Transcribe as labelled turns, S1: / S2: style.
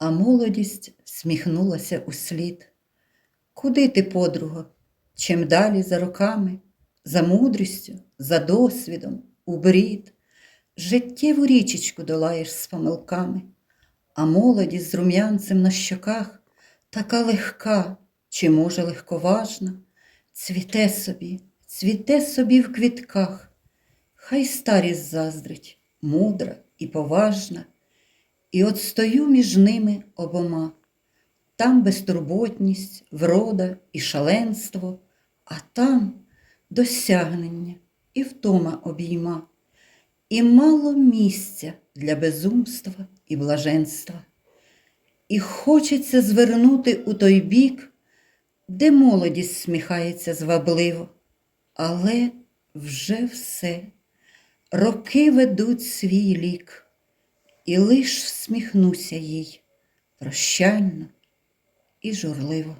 S1: А молодість сміхнулася услід. Куди ти, подруга? Чим далі за роками, за мудрістю, за досвідом, у брід, життєву річечку долаєш з помилками, а молодість з рум'янцем на щоках? Така легка, чи, може, легковажна, цвіте собі, цвіте собі в квітках. Хай старість заздрить, мудра і поважна, і от стою між ними обома. Там безтурботність, врода і шаленство, а там досягнення і втома обійма, і мало місця для безумства і блаженства. І хочеться звернути у той бік, де молодість сміхається звабливо, але вже все, роки ведуть свій лік, і лиш всміхнуся їй прощально і журливо.